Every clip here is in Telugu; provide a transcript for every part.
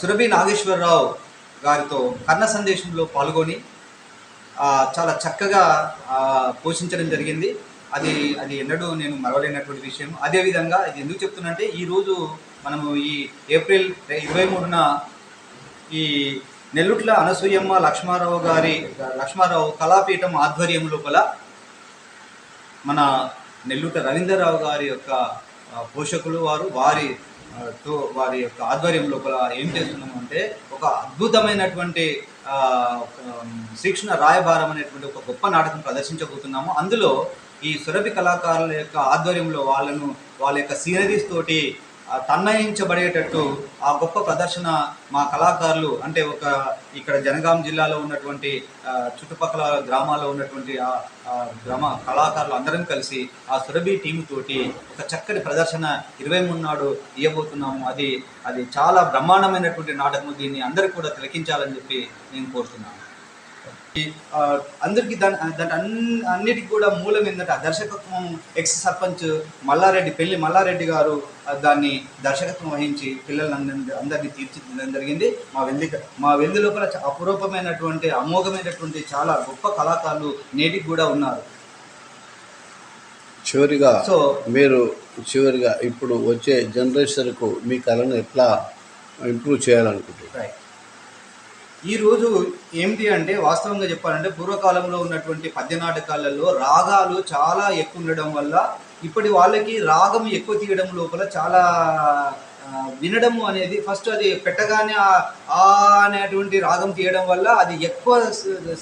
సురభి నాగేశ్వరరావు గారితో కర్ణ సందేశంలో పాల్గొని చాలా చక్కగా పోషించడం జరిగింది. అది అది ఎన్నడూ నేను మరవలేనటువంటి విషయం. అదేవిధంగా ఇది ఎందుకు చెప్తున్నంటే ఈరోజు మనము ఈ ఏప్రిల్ ఇరవై మూడున ఈ నెల్లుట్ల అనసూయమ్మ లక్ష్మారావు గారి లక్ష్మారావు కళాపీఠం ఆధ్వర్యం లోపల మన నెల్లుట రవీంద్రరావు గారి యొక్క పోషకులు వారు వారి తో వారి యొక్క ఆధ్వర్యం లోపల ఏం చేస్తున్నాము అంటే ఒక అద్భుతమైనటువంటి శిక్షణ రాయబారం అనేటువంటి ఒక గొప్ప నాటకం ప్రదర్శించబోతున్నాము. అందులో ఈ సురభి కళాకారుల యొక్క ఆధ్వర్యంలో వాళ్ళను వాళ్ళ యొక్క సీనరీస్ తోటి తన్మయించబడేటట్టు ఆ గొప్ప ప్రదర్శన మా కళాకారులు అంటే ఒక ఇక్కడ జనగాం జిల్లాలో ఉన్నటువంటి చుట్టుపక్కల గ్రామాల్లో ఉన్నటువంటి ఆ గ్రామ కళాకారులు అందరం కలిసి ఆ సురభి టీం తోటి ఒక చక్కటి ప్రదర్శన ఇరవై మూడు నాడు ఇవ్వబోతున్నాము అది అది చాలా బ్రహ్మాండమైనటువంటి నాటకం దీన్ని అందరికీ కూడా తిలకించాలని చెప్పి నేను కోరుతున్నాను. అందరికీ దాని దాని అన్ని అన్నిటికీ కూడా మూలం ఏంటంటే ఆ దర్శకత్వం ఎక్స్ సర్పంచ్ మల్లారెడ్డి పెళ్ళి మల్లారెడ్డి గారు దాన్ని దర్శకత్వం వహించి పిల్లలందరినీ అందరినీ తీర్చిదిద్దడం జరిగింది. మా వెల్లి మా వెల్లి లోపల అపురూపమైనటువంటి అమోఘమైనటువంటి చాలా గొప్ప కళాకారులు నేటికి కూడా ఉన్నారు. చివరిగా సో మీరు చివరిగా ఇప్పుడు వచ్చే జనరేషన్కు మీ కళను ఎట్లా ఇంప్రూవ్ చేయాలనుకుంటున్నారు? ఈరోజు ఏమిటి అంటే వాస్తవంగా చెప్పాలంటే పూర్వకాలంలో ఉన్నటువంటి పద్య నాటకాలలో రాగాలు చాలా ఎక్కువ ఉండడం వల్ల ఇప్పటి వాళ్ళకి రాగం ఎక్కువ తీయడం లోపల చాలా వినడం వినడము అనేది ఫస్ట్ అది పెట్టగానే ఆ అనేటువంటి రాగం తీయడం వల్ల అది ఎక్కువ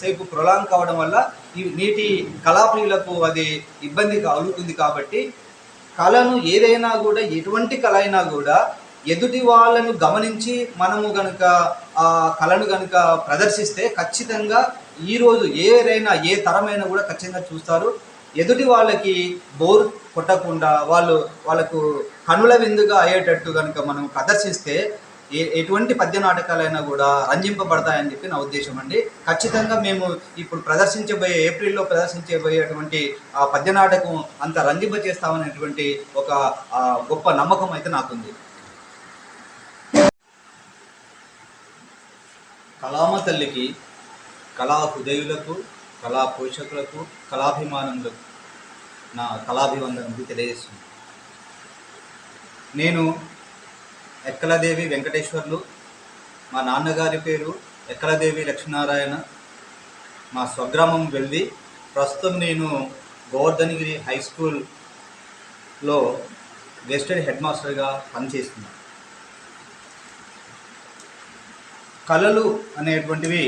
సేపు ప్రొలాంగ్ కావడం వల్ల ఈ నేటి కళాప్రియులకు అది ఇబ్బంది కలుగుతుంది కాబట్టి కళను ఏదైనా కూడా ఎటువంటి కళ అయినా కూడా ఎదుటి వాళ్ళను గమనించి మనము గనుక ఆ కళను గనుక ప్రదర్శిస్తే ఖచ్చితంగా ఈరోజు ఏదైనా ఏ తరమైనా కూడా ఖచ్చితంగా చూస్తారు. ఎదుటి వాళ్ళకి బోర్ కొట్టకుండా వాళ్ళు వాళ్ళకు కనుల విందుగా అయ్యేటట్టు కనుక మనం ప్రదర్శిస్తే ఏ ఎటువంటి పద్య నాటకాలైనా కూడా రంజింపబడతాయని చెప్పి నా ఉద్దేశం అండి. ఖచ్చితంగా మేము ఇప్పుడు ప్రదర్శించబోయే ఏప్రిల్లో ప్రదర్శించబోయేటువంటి ఆ పద్య నాటకం అంత రంజింప చేస్తామనేటువంటి ఒక గొప్ప నమ్మకం అయితే నాకుంది. కళామ తల్లికి కళా హృదయులకు కళా పోషకులకు కళాభిమానులకు నా కళాభివందనకు తెలియజేస్తుంది నేను ఎక్కలదేవి వెంకటేశ్వర్లు మా నాన్నగారి పేరు ఎక్కలదేవి లక్ష్మీనారాయణ మా స్వగ్రామం వెళ్ళి ప్రస్తుతం నేను గోవర్ధనగిరి హై స్కూల్లో గెస్టెడ్ హెడ్ మాస్టర్గా పనిచేస్తున్నాను. కళలు అనేటువంటివి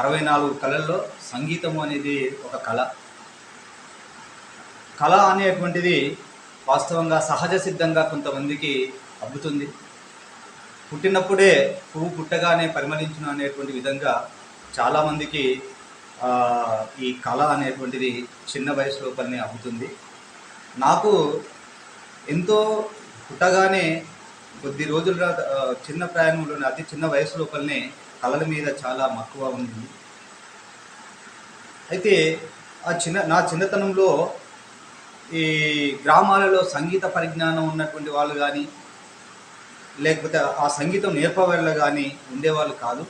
అరవై నాలుగు కళల్లో సంగీతము అనేది ఒక కళ. కళ అనేటువంటిది వాస్తవంగా సహజ సిద్ధంగా కొంతమందికి అబ్బుతుంది. పుట్టినప్పుడే పువ్వు పుట్టగానే పరిమళించిన అనేటువంటి విధంగా చాలామందికి ఈ కళ అనేటువంటిది చిన్న వయసు లోపలనే అబ్బుతుంది. నాకు ఎంతో పుట్టగానే కొద్ది రోజుల చిన్న ప్రయాణంలోనే అతి చిన్న వయసు లోపలనే కళల మీద చాలా మక్కువ ఉంది అయితే ఆ చిన్న నా చిన్నతనంలో ఈ గ్రామాలలో సంగీత పరిజ్ఞానం ఉన్నటువంటి వాళ్ళు కానీ లేకపోతే ఆ సంగీతం నేర్పవాళ్ళు కానీ ఉండేవాళ్ళు కాదు.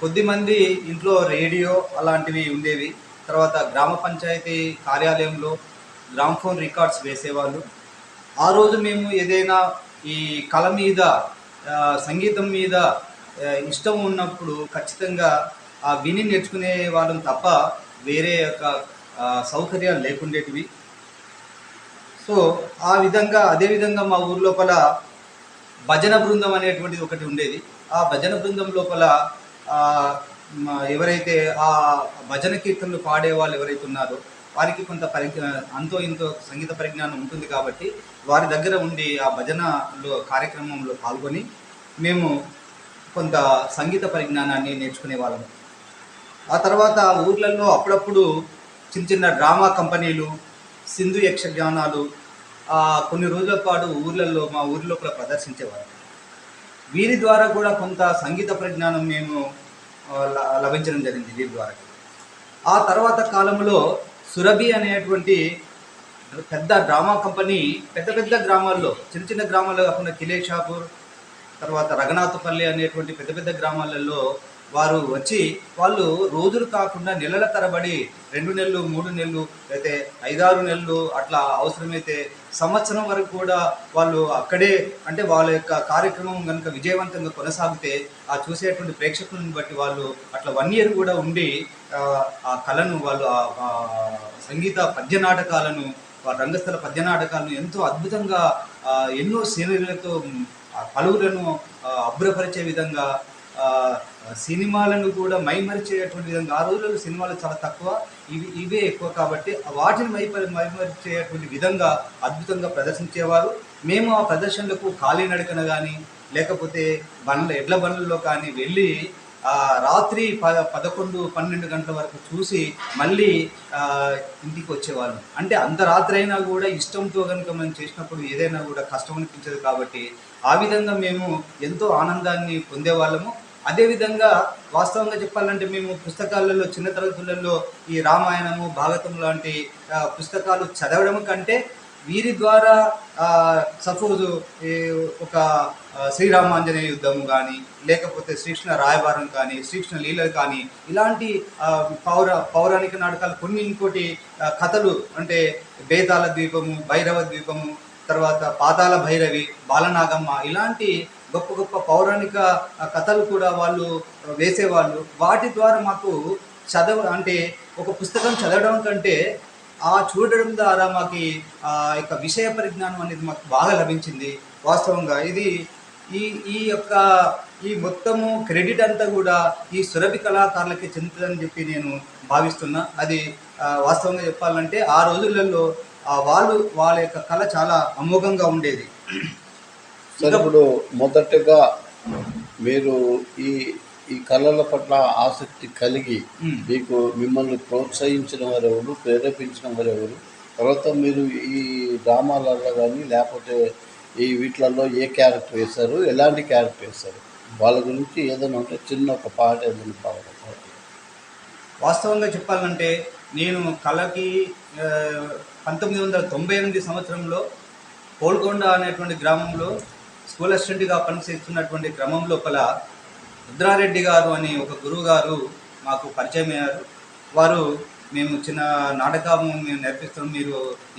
కొద్దిమంది ఇంట్లో రేడియో అలాంటివి ఉండేవి. తర్వాత గ్రామ పంచాయతీ కార్యాలయంలో గ్రామ్ఫోన్ రికార్డ్స్ వేసేవాళ్ళు. ఆ రోజు మేము ఏదైనా ఈ కళ మీద సంగీతం మీద ఇష్టం ఉన్నప్పుడు ఖచ్చితంగా ఆ విని నేర్చుకునే వాళ్ళం తప్ప వేరే యొక్క సౌకర్యాలు లేకుండేటివి. సో ఆ విధంగా అదే విధంగా మా ఊరి లోపల భజన బృందం అనేటువంటిది ఒకటి ఉండేది. ఆ భజన బృందం లోపల ఎవరైతే ఆ భజన కీర్తనలు పాడే వాళ్ళు ఎవరైతే ఉన్నారో వారికి కొంత పరిజ్ఞా అంతో ఇంతో సంగీత పరిజ్ఞానం ఉంటుంది కాబట్టి వారి దగ్గర ఉండి ఆ భజనలో కార్యక్రమంలో పాల్గొని మేము కొంత సంగీత పరిజ్ఞానాన్ని నేర్చుకునే వాళ్ళము. ఆ తర్వాత ఊర్లలో అప్పుడప్పుడు చిన్న చిన్న డ్రామా కంపెనీలు సింధు యక్షగానాలు కొన్ని రోజుల పాటు ఊర్లలో మా ఊరిలో కూడా ప్రదర్శించేవారు. వీరి ద్వారా కూడా కొంత సంగీత పరిజ్ఞానం మేము లభించడం జరిగింది వీరి ద్వారా. ఆ తర్వాత కాలంలో సురభి అనేటువంటి పెద్ద డ్రామా కంపెనీ పెద్ద పెద్ద గ్రామాల్లో చిన్న చిన్న గ్రామాల్లో కాకుండా కిలేషాపూర్ తర్వాత రఘునాథపల్లి అనేటువంటి పెద్ద పెద్ద గ్రామాలలో వారు వచ్చి వాళ్ళు రోజులు కాకుండా నెలల తరబడి రెండు నెలలు మూడు నెలలు అయితే ఐదారు నెలలు అట్లా అవసరమైతే సంవత్సరం వరకు కూడా వాళ్ళు అక్కడే అంటే వాళ్ళ యొక్క కార్యక్రమం కనుక విజయవంతంగా కొనసాగితే ఆ చూసేటువంటి ప్రేక్షకులను బట్టి వాళ్ళు అట్లా వన్ ఇయర్ కూడా ఉండి ఆ, కళను వాళ్ళు ఆ సంగీత పద్య నాటకాలను రంగస్థల పద్య నాటకాలను ఎంతో అద్భుతంగా ఎన్నో సీనరీలతో ఆ పలువులను ఆ, విధంగా సినిమాలను కూడా మైమరిచేటువంటి విధంగా ఆ రోజుల్లో సినిమాలు చాలా తక్కువ ఇవి ఇవే ఎక్కువ కాబట్టి వాటిని మైపరి మైమరిచేటువంటి విధంగా అద్భుతంగా ప్రదర్శించేవారు. మేము ఆ ప్రదర్శనలకు కాలినడకన కానీ లేకపోతే బండ్ల ఎడ్ల బండ్లలో కానీ వెళ్ళి రాత్రి ప పదకొండు పన్నెండు గంటల వరకు చూసి మళ్ళీ ఇంటికి వచ్చేవాళ్ళం. అంటే అంత రాత్రి అయినా కూడా ఇష్టంతో కనుక మనం చేసినప్పుడు ఏదైనా కూడా కష్టం అనిపించదు కాబట్టి ఆ విధంగా మేము ఎంతో ఆనందాన్ని పొందేవాళ్ళము. అదేవిధంగా వాస్తవంగా చెప్పాలంటే మేము పుస్తకాలలో చిన్న తరగతులలో ఈ రామాయణము భాగతం లాంటి పుస్తకాలు చదవడం కంటే వీరి ద్వారా సపోజ్ ఒక శ్రీరామాంజనేయ యుద్ధం కానీ లేకపోతే శ్రీకృష్ణ రాయబారం కానీ శ్రీకృష్ణ లీలలు కానీ ఇలాంటి పౌర పౌరాణిక నాటకాలు కొన్ని ఇంకోటి కథలు అంటే బేతాల ద్వీపము భైరవ ద్వీపము తర్వాత పాతాల భైరవి బాలనాగమ్మ ఇలాంటి గొప్ప గొప్ప పౌరాణిక కథలు కూడా వాళ్ళు వేసేవాళ్ళు. వాటి ద్వారా మాకు చదవ అంటే ఒక పుస్తకం చదవడం కంటే ఆ చూడడం ద్వారా మాకు ఆ యొక్క విషయ పరిజ్ఞానం అనేది మాకు బాగా లభించింది వాస్తవంగా. ఇది ఈ ఈ యొక్క ఈ మొత్తము క్రెడిట్ అంతా కూడా ఈ సురభి కళాకారులకి చెందుతుందని చెప్పి నేను భావిస్తున్నా. అది వాస్తవంగా చెప్పాలంటే ఆ రోజులలో వాళ్ళు వాళ్ళ యొక్క కళ చాలా అమోఘంగా ఉండేది. సరే ఇప్పుడు మొదటగా మీరు ఈ ఈ కళల పట్ల ఆసక్తి కలిగి. మీకు మిమ్మల్ని ప్రోత్సహించిన వారు ఎవరు ప్రేరేపించిన వారు ఎవరు? తర్వాత మీరు ఈ డ్రామాలలో కానీ లేకపోతే ఈ వీటిలలో ఏ క్యారెక్టర్ వేశారు ఎలాంటి క్యారెక్టర్ వేశారు? వాళ్ళ గురించి ఏదైనా ఉంటే చిన్న ఒక పాట ఏదైనా పాడతారు వాస్తవంగా చెప్పాలంటే నేను కళకి పంతొమ్మిది వందల తొంభై ఎనిమిది సంవత్సరంలో కోల్కొండ అనేటువంటి గ్రామంలో స్కూల్ అసిస్టెంట్గా పనిచేస్తున్నటువంటి క్రమం లోపల రుద్రారెడ్డి గారు అని ఒక గురువు గారు మాకు పరిచయం అయ్యారు. వారు మేము చిన్న నాటకము మేము నేర్పిస్తాం మీరు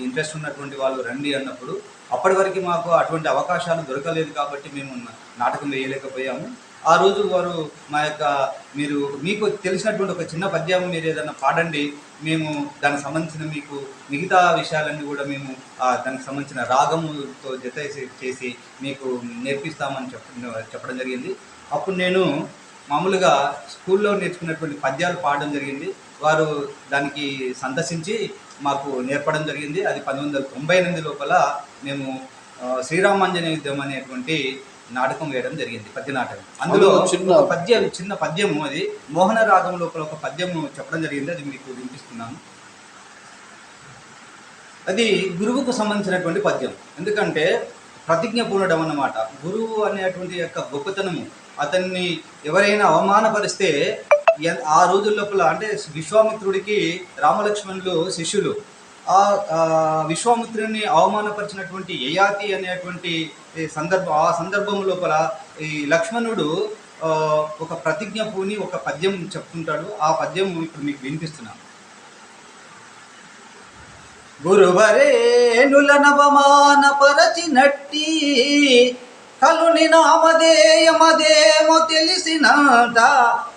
ఇంట్రెస్ట్ ఉన్నటువంటి వాళ్ళు రండి అన్నప్పుడు అప్పటి వరకు మాకు అటువంటి అవకాశాలు దొరకలేదు కాబట్టి మేము నాటకం వేయలేకపోయాము. ఆ రోజు వారు మా యొక్క మీరు మీకు తెలిసినటువంటి ఒక చిన్న పద్యం మీరు ఏదైనా పాడండి మేము దానికి సంబంధించిన మీకు మిగతా విషయాలన్నీ కూడా మేము దానికి సంబంధించిన రాగముతో జత చేసి- మీకు నేర్పిస్తామని చెప్ప చెప్పడం జరిగింది. అప్పుడు నేను మామూలుగా స్కూల్లో నేర్చుకున్నటువంటి పద్యాలు పాడడం జరిగింది. వారు దానికి సందర్శించి మాకు నేర్పడం జరిగింది. అది పంతొమ్మిది వందల తొంభై ఎనిమిది లోపల మేము శ్రీరామాంజనేయుద్ధం అనేటువంటి నాటకం వేయడం జరిగింది పద్య నాటకం. అందులో చిన్న- పద్యం చిన్న పద్యము అది. మోహన రాగం లోపల ఒక పద్యము చెప్పడం జరిగింది అది మీకు వినిపిస్తున్నాను. అది గురువుకు సంబంధించినటువంటి పద్యం. ఎందుకంటే ప్రతిజ్ఞ పూనడం అన్నమాట. గురువు అనేటువంటి యొక్క గొప్పతనము అతన్ని ఎవరైనా అవమానపరిస్తే ఆ రోజుల లోపల అంటే విశ్వామిత్రుడికి రామలక్ష్మణులు శిష్యులు ఆ విశ్వామిత్రుని అవమానపరిచినటువంటి యయాతి అనేటువంటి సందర్భం ఆ సందర్భం లోపల ఈ లక్ష్మణుడు ఒక ప్రతిజ్ఞ పూని ఒక పద్యం చెప్తుంటాడు. ఆ పద్యం ఇప్పుడు మీకు వినిపిస్తున్నాను. గురువరేణుల నవమాన పరచినట్టి కలుని నామధేయమదేమో తెలిసినంత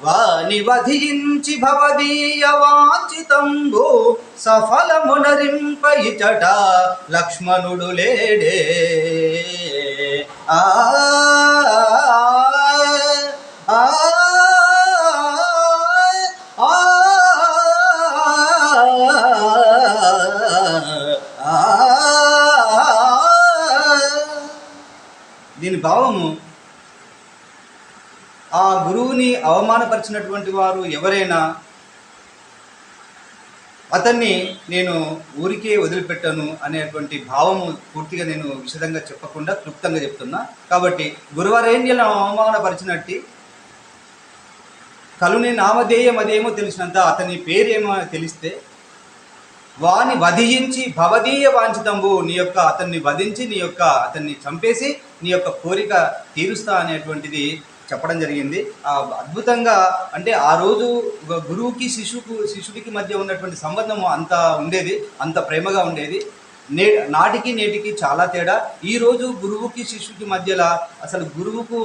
వాని వధించి భవదీయ వాంఛితంబు సఫలమునరింపయిచట లక్ష్మణుడు లేడే. ఆ, ఆ, అవమానపరిచినటువంటి వారు ఎవరైనా అతన్ని నేను ఊరికే వదిలిపెట్టాను అనేటువంటి భావము పూర్తిగా నేను విశదంగా చెప్పకుండా క్లుప్తంగా చెప్తున్నా. కాబట్టి గురువారేంద్యులను అవమానపరిచినట్టు కలుని నామధేయం అదేమో తెలిసినంత అతని పేరేమో తెలిస్తే వాని వధించి భవదీయ వాంఛితంబు నీ యొక్క అతన్ని వధించి నీ యొక్క అతన్ని చంపేసి నీ యొక్క కోరిక తీరుస్తా అనేటువంటిది చెప్పడం జరిగింది. అద్భుతంగా అంటే ఆ రోజు గురువుకి శిశువుకు శిశువుకి మధ్య ఉన్నటువంటి సంబంధం అంత ఉండేది అంత ప్రేమగా ఉండేది. నే నాటికి నేటికి చాలా తేడా. ఈ రోజు గురువుకి శిష్యుకి మధ్యలో అసలు గురువుకు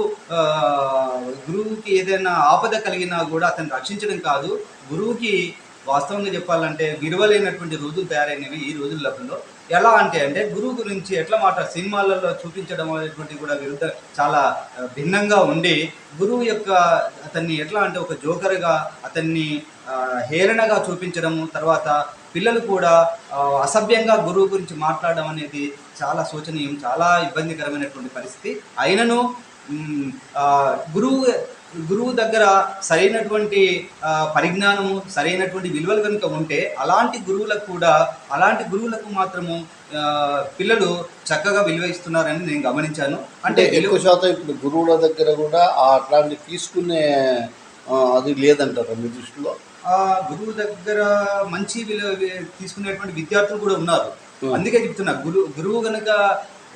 గురువుకి ఏదైనా ఆపద కలిగినా కూడా అతను రక్షించడం కాదు. గురువుకి వాస్తవంగా చెప్పాలంటే విలువలేనటువంటి రోజులు తయారైనవి ఈ రోజుల్లో ఎలా అంటే అంటే గురువు గురించి ఎట్లా మాట సినిమాలలో చూపించడం అనేటువంటి కూడా విరుద్ధ చాలా భిన్నంగా ఉండి గురువు యొక్క అతన్ని ఎట్లా అంటే ఒక జోకర్గా అతన్ని హేరణగా హేళనగా చూపించడము తర్వాత పిల్లలు కూడా అసభ్యంగా గురువు గురించి మాట్లాడడం అనేది చాలా శోచనీయం చాలా ఇబ్బందికరమైనటువంటి పరిస్థితి. అయినను గురువు గురువు దగ్గర సరైనటువంటి పరిజ్ఞానము సరైనటువంటి విలువలు కనుక ఉంటే అలాంటి గురువులకు కూడా అలాంటి గురువులకు మాత్రము పిల్లలు చక్కగా విలువ ఇస్తున్నారని నేను గమనించాను. అంటే ఎక్కువ శాతం ఇప్పుడు గురువుల దగ్గర కూడా అట్లాంటి తీసుకునే అది లేదంటారా మీ దృష్టిలో? గురువు దగ్గర మంచి విలువ తీసుకునేటువంటి విద్యార్థులు కూడా ఉన్నారు. అందుకే చెప్తున్నా గురువు గురువు గనుక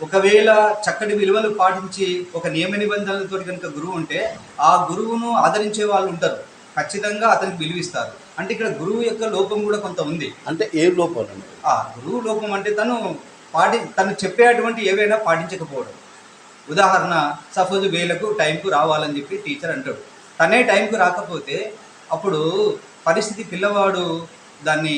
ఒకవేళ చక్కటి విలువలు పాటించి ఒక నియమ నిబంధనలతో కనుక గురువు ఉంటే ఆ గురువును ఆదరించే వాళ్ళు ఉంటారు. ఖచ్చితంగా అతనికి విలువిస్తారు. అంటే ఇక్కడ గురువు యొక్క లోపం కూడా కొంత ఉంది. అంటే ఏ లోపాలండి ఆ గురువు లోపం అంటే తను పాటి తను చెప్పేటువంటి ఏవైనా పాటించకపోవడం. ఉదాహరణ సపోజ్ వేలకు టైంకు రావాలని చెప్పి టీచర్ అంటాడు. తనే టైంకు రాకపోతే అప్పుడు పరిస్థితి పిల్లవాడు దాన్ని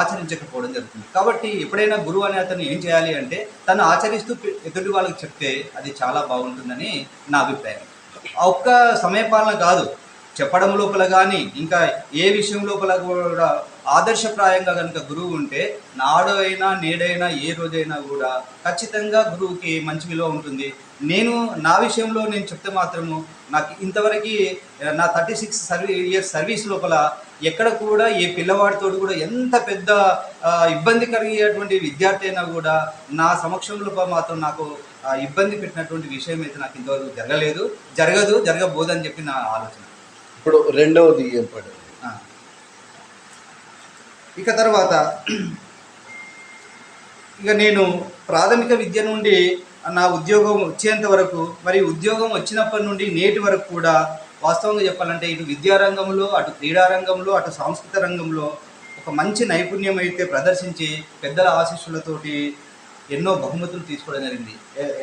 ఆచరించకపోవడం జరుగుతుంది. కాబట్టి ఎప్పుడైనా గురువు అనే అతను ఏం చేయాలి అంటే తను ఆచరిస్తూ ఎదుటి వాళ్ళకి చెప్తే అది చాలా బాగుంటుందని నా అభిప్రాయం. ఆ ఒక్క సమయపాలన కాదు. చెప్పడం లోపల కానీ ఇంకా ఏ విషయం లోపల కూడా ఆదర్శప్రాయంగా కనుక గురువు ఉంటే నాడు అయినా నేడైనా ఏ రోజైనా కూడా ఖచ్చితంగా గురువుకి మంచి విలువ ఉంటుంది. నేను నా విషయంలో నేను చెప్తే మాత్రము నాకు ఇంతవరకు నా థర్టీ సిక్స్ సర్వీ ఇయర్స్ సర్వీస్ లోపల ఎక్కడ కూడా ఏ పిల్లవాడితో కూడా ఎంత పెద్ద ఇబ్బంది కలిగేటువంటి విద్యార్థి అయినా కూడా నా సమక్షంలో మాత్రం నాకు ఇబ్బంది పెట్టినటువంటి విషయం అయితే నాకు ఇంతవరకు జరగలేదు. జరగదు జరగబోదని చెప్పి నా ఆలోచన. ఇప్పుడు రెండవది. ఇక తర్వాత ఇక నేను ప్రాథమిక విద్య నుండి నా ఉద్యోగం వచ్చేంత వరకు మరి ఉద్యోగం వచ్చినప్పటి నుండి నేటి వరకు కూడా వాస్తవంగా చెప్పాలంటే ఇటు విద్యారంగంలో అటు క్రీడా రంగంలో అటు సాంస్కృతిక రంగంలో ఒక మంచి నైపుణ్యం అయితే ప్రదర్శించి పెద్దల ఆశీస్సులతోటి ఎన్నో బహుమతులు తీసుకోవడం జరిగింది.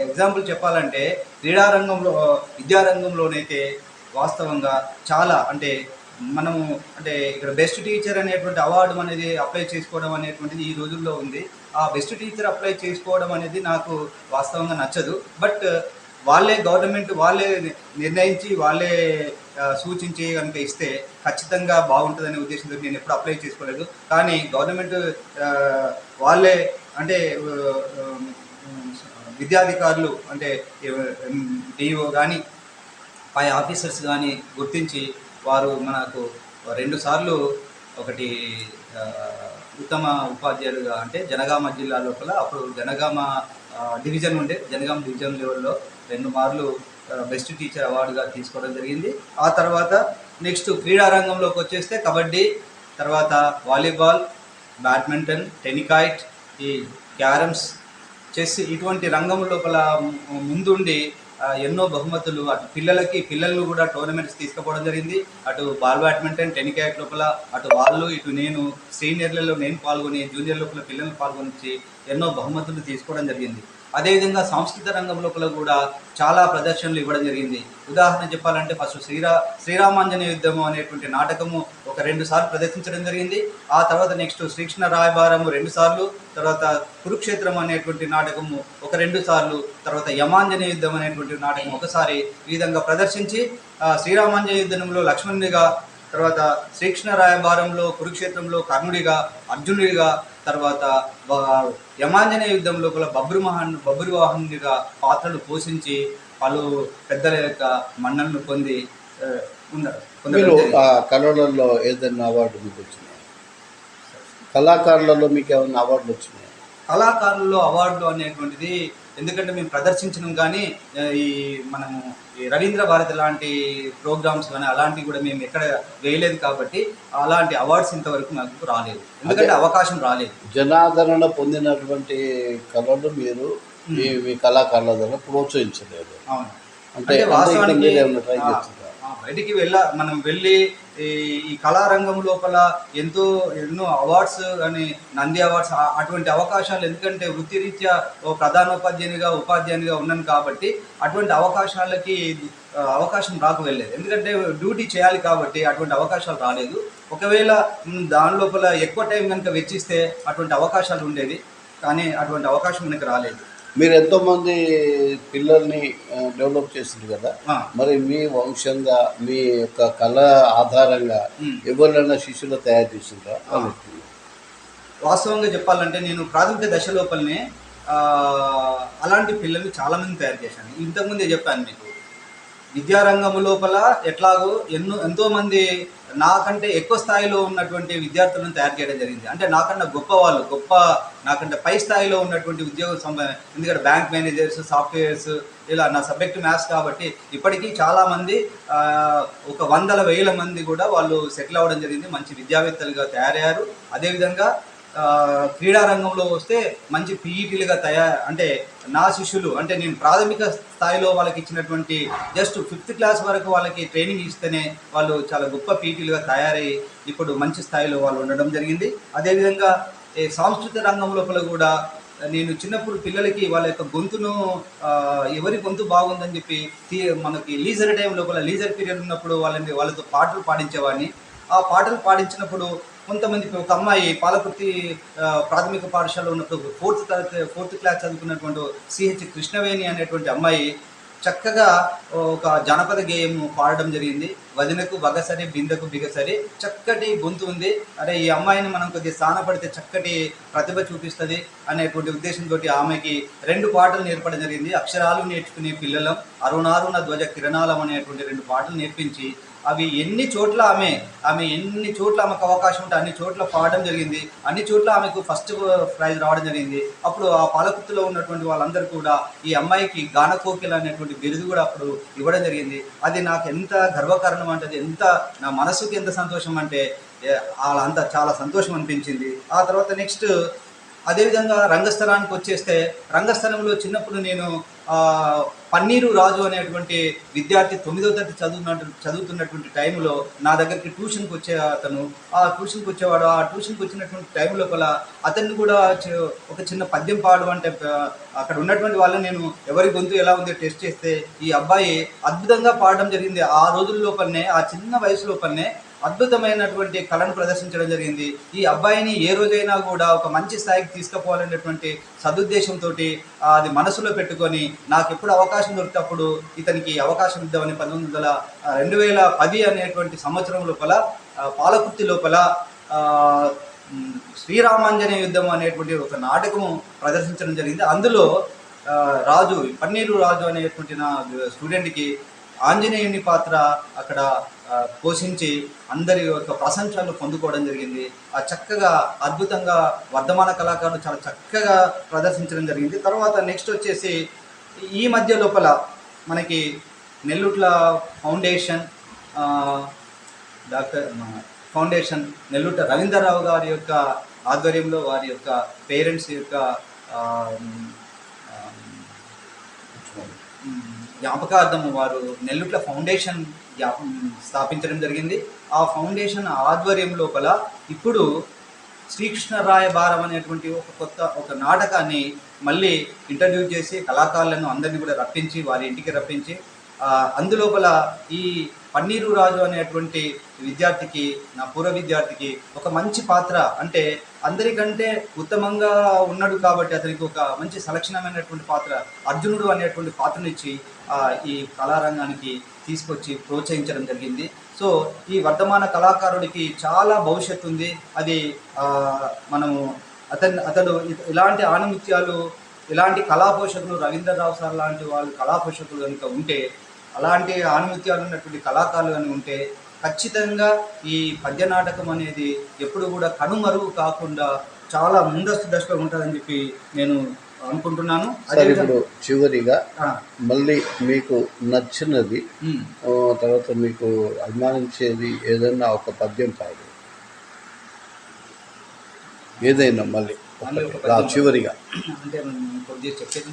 ఎగ్జాంపుల్ చెప్పాలంటే క్రీడారంగంలో విద్యారంగంలోనైతే వాస్తవంగా చాలా అంటే మనము అంటే ఇక్కడ బెస్ట్ టీచర్ అనేటువంటి అవార్డు అనేది అప్లై చేసుకోవడం అనేటువంటిది ఈ రోజుల్లో ఉంది. ఆ బెస్ట్ టీచర్ అప్లై చేసుకోవడం అనేది నాకు వాస్తవంగా నచ్చదు. బట్ వాళ్ళే గవర్నమెంట్ వాళ్ళే నిర్ణయించి వాళ్ళే సూచించి కనుక ఇస్తే ఖచ్చితంగా బాగుంటుందనే ఉద్దేశంతో నేను ఎప్పుడు అప్లై చేసుకోలేదు. కానీ గవర్నమెంట్ వాళ్ళే అంటే విద్యాధికారులు అంటే డిఓ కానీ పై ఆఫీసర్స్ కానీ గుర్తించి వారు మనకు రెండు సార్లు ఒకటి ఉత్తమ ఉపాధ్యాయులుగా అంటే జనగామ జిల్లా లోపల అప్పుడు జనగామ డివిజన్ ఉండే జనగాం డివిజన్ లెవెల్లో రెండు మార్లు బెస్ట్ టీచర్ అవార్డుగా తీసుకోవడం జరిగింది. ఆ తర్వాత నెక్స్ట్ క్రీడా రంగంలోకి వచ్చేస్తే కబడ్డీ తర్వాత వాలీబాల్ బ్యాడ్మింటన్ టెనికాయిట్ ఈ క్యారమ్స్ చెస్ ఇటువంటి రంగం లోపల ముందుండి ఎన్నో బహుమతులు అటు పిల్లలకి పిల్లలను కూడా టోర్నమెంట్స్ తీసుకుపోవడం జరిగింది. అటు బాల్ బ్యాడ్మింటన్ టెనికాయట్ లోపల అటు వాళ్ళు ఇటు నేను సీనియర్లలో నేను పాల్గొని జూనియర్ లోపల పిల్లలు పాల్గొని ఎన్నో బహుమతులు తీసుకోవడం జరిగింది. అదేవిధంగా సాంస్కృతిక రంగంలో కూడా చాలా ప్రదర్శనలు ఇవ్వడం జరిగింది. ఉదాహరణ చెప్పాలంటే ఫస్ట్ శ్రీరా శ్రీరామాంజనేయ యుద్ధము అనేటువంటి నాటకము ఒక రెండు సార్లు ప్రదర్శించడం జరిగింది. ఆ తర్వాత నెక్స్ట్ శ్రీకృష్ణ రాయబారము రెండు సార్లు తర్వాత కురుక్షేత్రం అనేటువంటి నాటకము ఒక రెండు సార్లు తర్వాత యమాంజనేయ యుద్ధం అనేటువంటి నాటకం ఒకసారి ఈ విధంగా ప్రదర్శించి ఆ, శ్రీరామాంజనేయ యుద్ధంలో లక్ష్మణునిగా తర్వాత శ్రీకృష్ణ రాయబారంలో కురుక్షేత్రంలో కర్ణుడిగా అర్జునుడిగా తర్వాత యమాంజనేయ యుద్ధం లోపల బబ్రుమహాన్ బబ్రువాహనుడిగా పాత్రలు పోషించి పలు పెద్దల యొక్క మన్నలను పొంది ఉన్నారు. కళలలో ఏదైనా అవార్డు మీకు వచ్చినాయి కళాకారులలో మీకు ఏమైనా అవార్డులు వచ్చినాయి కళాకారుల్లో అవార్డు అనేటువంటిది ఎందుకంటే మేము ప్రదర్శించడం కానీ ఈ మనము ఈ రవీంద్ర భారతి లాంటి ప్రోగ్రామ్స్ కానీ అలాంటివి కూడా మేము ఎక్కడ వేయలేదు కాబట్టి అలాంటి అవార్డ్స్ ఇంతవరకు మాకు రాలేదు. ఎందుకంటే అవకాశం రాలేదు. జనాదరణ పొందినటువంటి కళలు మీరు మీ కళాకారుల ద్వారా ప్రోత్సహించలేదు. అవును. అంటే వాస్తవానికి బయటికి వెళ్ళ మనం వెళ్ళి ఈ ఈ కళారంగం లోపల ఎంతో ఎన్నో అవార్డ్స్ అని నంది అవార్డ్స్ అటువంటి అవకాశాలు ఎందుకంటే వృత్తిరీత్యా ఓ ప్రధానోపాధ్యాయునిగా ఉపాధ్యాయునిగా ఉన్నాను కాబట్టి అటువంటి అవకాశాలకి అవకాశం రాకు వెళ్ళలేదు. ఎందుకంటే డ్యూటీ చేయాలి కాబట్టి అటువంటి అవకాశాలు రాలేదు. ఒకవేళ దాని లోపల ఎక్కువ టైం కనుక వెచ్చిస్తే అటువంటి అవకాశాలు ఉండేవి. కానీ అటువంటి అవకాశం మనకి రాలేదు. మీరు ఎంతో మంది పిల్లల్ని డెవలప్ చేసింది కదా? మరి మీ వంశంగా మీ యొక్క కళ ఆధారంగా. ఎవరైనా శిష్యులు తయారు ఆ. వాస్తవంగా చెప్పాలంటే నేను ప్రాథమిక దశ లోపలనే అలాంటి పిల్లల్ని చాలామంది తయారు చేశాను. ఇంతకుముందే చెప్పాను మీకు. విద్యారంగం లోపల ఎట్లాగో ఎన్నో ఎంతోమంది నాకంటే ఎక్కువ స్థాయిలో ఉన్నటువంటి విద్యార్థులను తయారు చేయడం జరిగింది. అంటే నాకన్నా గొప్ప వాళ్ళు గొప్ప నాకంటే పై స్థాయిలో ఉన్నటువంటి ఉద్యోగ ఎందుకంటే బ్యాంక్ మేనేజర్స్ సాఫ్ట్వేర్స్ ఇలా నా సబ్జెక్ట్ మ్యాథ్స్ కాబట్టి ఇప్పటికీ చాలామంది ఒక వందల వేల మంది కూడా వాళ్ళు సెటిల్ అవ్వడం జరిగింది. మంచి విద్యావేత్తలుగా తయారయ్యారు. అదేవిధంగా క్రీడారంగంలో క్రీడా రంగంలో వస్తే మంచి పీఈటీలుగా తయారు అంటే నా శిష్యులు అంటే నేను ప్రాథమిక స్థాయిలో వాళ్ళకి ఇచ్చినటువంటి జస్ట్ ఫిఫ్త్ క్లాస్ వరకు వాళ్ళకి ట్రైనింగ్ ఇస్తేనే వాళ్ళు చాలా గొప్ప పీటీలుగా తయారై ఇప్పుడు మంచి స్థాయిలో వాళ్ళు ఉండడం జరిగింది. అదేవిధంగా ఈ సాంస్కృతిక రంగం లోపల కూడా నేను చిన్నప్పుడు పిల్లలకి వాళ్ళ యొక్క గొంతును ఎవరి గొంతు బాగుందని చెప్పి మనకి లీజర్ టైం లోపల లీజర్ పీరియడ్ ఉన్నప్పుడు వాళ్ళని వాళ్ళతో పాటలు పాడించేవాడిని. ఆ పాటలు పాడించినప్పుడు కొంతమంది ఒక అమ్మాయి పాలకుర్తి ప్రాథమిక పాఠశాలలో ఉన్నప్పుడు ఫోర్త్ తరగతి ఫోర్త్ క్లాస్ చదువుకున్నటువంటి సిహెచ్ కృష్ణవేణి అనేటువంటి అమ్మాయి చక్కగా ఒక జానపద గేయం పాడడం జరిగింది. వదినకు బగసరి బిందకు బిగసరి. చక్కటి గొంతు ఉంది. అరే ఈ అమ్మాయిని మనం కొద్దిగా స్థానపడితే చక్కటి ప్రతిభ చూపిస్తుంది అనేటువంటి ఉద్దేశంతో ఆమెకి రెండు పాటలు నేర్పడం జరిగింది. అక్షరాలు నేర్చుకునే పిల్లలం అరుణారుణ ధ్వజ కిరణాలం అనేటువంటి రెండు పాటలు నేర్పించి అవి ఎన్ని చోట్ల ఆమె ఆమె ఎన్ని చోట్ల ఆమెకు అవకాశం ఉంటే అన్ని చోట్ల పాడడం జరిగింది. అన్ని చోట్ల ఆమెకు ఫస్ట్ ప్రైజ్ రావడం జరిగింది. అప్పుడు ఆ పాలకుత్తులో ఉన్నటువంటి వాళ్ళందరూ కూడా ఈ అమ్మాయికి గానకోకిల అనేటువంటి బిరుదు కూడా అప్పుడు ఇవ్వడం జరిగింది. అది నాకు ఎంత గర్వకారణం అంటే అది ఎంత నా మనసుకి ఎంత సంతోషం అంటే ఏ, అంత చాలా సంతోషం అనిపించింది. ఆ తర్వాత నెక్స్ట్ అదేవిధంగా రంగస్థలానికి వచ్చేస్తే రంగస్థలంలో చిన్నప్పుడు నేను పన్నీరు రాజు అనేటువంటి విద్యార్థి తొమ్మిదో తరగతి చదువుతున్న చదువుతున్నటువంటి టైంలో నా దగ్గరికి ట్యూషన్కి వచ్చే అతను ఆ ట్యూషన్కి వచ్చేవాడు ఆ ట్యూషన్కి వచ్చినటువంటి టైం లోపల అతన్ని కూడా ఒక చిన్న పద్యం పాడు అంటే అక్కడ ఉన్నటువంటి వాళ్ళని నేను ఎవరి గొంతు ఎలా ఉందో టెస్ట్ చేస్తే ఈ అబ్బాయి అద్భుతంగా పాడడం జరిగింది. ఆ రోజుల లోపలనే ఆ చిన్న వయసు లోపలనే అద్భుతమైనటువంటి కళను ప్రదర్శించడం జరిగింది. ఈ అబ్బాయిని ఏ రోజైనా కూడా ఒక మంచి స్థాయికి తీసుకుపోవాలనేటువంటి సదుద్దేశంతో అది మనసులో పెట్టుకొని నాకు ఎప్పుడు అవకాశం దొరికినప్పుడు ఇతనికి అవకాశం ఇద్దామని పంతొమ్మిది వందల రెండు వేల పది అనేటువంటి సంవత్సరం లోపల పాలకుర్తి లోపల శ్రీరామాంజనే యుద్ధం అనేటువంటి ఒక నాటకము ప్రదర్శించడం జరిగింది. అందులో రాజు పన్నీరు రాజు అనేటువంటి నా స్టూడెంట్కి ఆంజనేయుని పాత్ర అక్కడ పోషించి అందరి యొక్క ప్రశంసలను పొందుకోవడం జరిగింది. ఆ చక్కగా అద్భుతంగా వర్ధమాన కళాకారులు చాలా చక్కగా ప్రదర్శించడం జరిగింది. తర్వాత నెక్స్ట్ వచ్చేసి ఈ మధ్య లోపల మనకి Nellutla foundation doctor foundation Nellutla Ravindra Rao గారి యొక్క ఆధ్వర్యంలో వారి యొక్క పేరెంట్స్ యొక్క ఆ, ఆ, జ్ఞాపకార్థం వారు నెల్లుట్ల ఫౌండేషన్ స్థాపించడం జరిగింది. ఆ ఫౌండేషన్ ఆధ్వర్యం లోపల ఇప్పుడు శ్రీకృష్ణ రాయబారం అనేటువంటి ఒక కొత్త ఒక నాటకాన్ని మళ్ళీ ఇంట్రడ్యూస్ చేసి కళాకారులను అందరినీ కూడా రప్పించి వారి ఇంటికి రప్పించి అందులోపల ఈ పన్నీరు రాజు అనేటువంటి విద్యార్థికి నా పూర్వ విద్యార్థికి ఒక మంచి పాత్ర. అంటే అందరికంటే ఉత్తమంగా ఉన్నాడు కాబట్టి అతనికి ఒక మంచి సలక్షణమైనటువంటి పాత్ర. అర్జునుడు అనేటువంటి పాత్రనిచ్చి ఈ కళారంగానికి తీసుకొచ్చి ప్రోత్సహించడం జరిగింది. సో ఈ వర్ధమాన కళాకారుడికి చాలా భవిష్యత్తు ఉంది. అది మనము అతను అతడు ఇలాంటి ఆణిముత్యాలు ఇలాంటి కళా పోషకులు రవీంద్రరావు సార్ లాంటి వాళ్ళు కళా పోషకులు కనుక ఉంటే అలాంటి ఆణిముత్యాలు ఉన్నటువంటి కళాకారులు కనుక ఉంటే ఖచ్చితంగా ఈ పద్య నాటకం అనేది ఎప్పుడు కూడా కనుమరుగు కాకుండా చాలా ముందస్తు దశలో ఉంటుందని చెప్పి నేను అనుకుంటున్నాను. అదే ఇప్పుడు చివరిగా మళ్ళీ మీకు నచ్చినది తర్వాత మీకు అభిమానించేది ఏదైనా ఒక పద్యం పాడు. ఏదైనా మళ్ళీ చివరిగా. అంటే కొద్దిగా చెప్పేది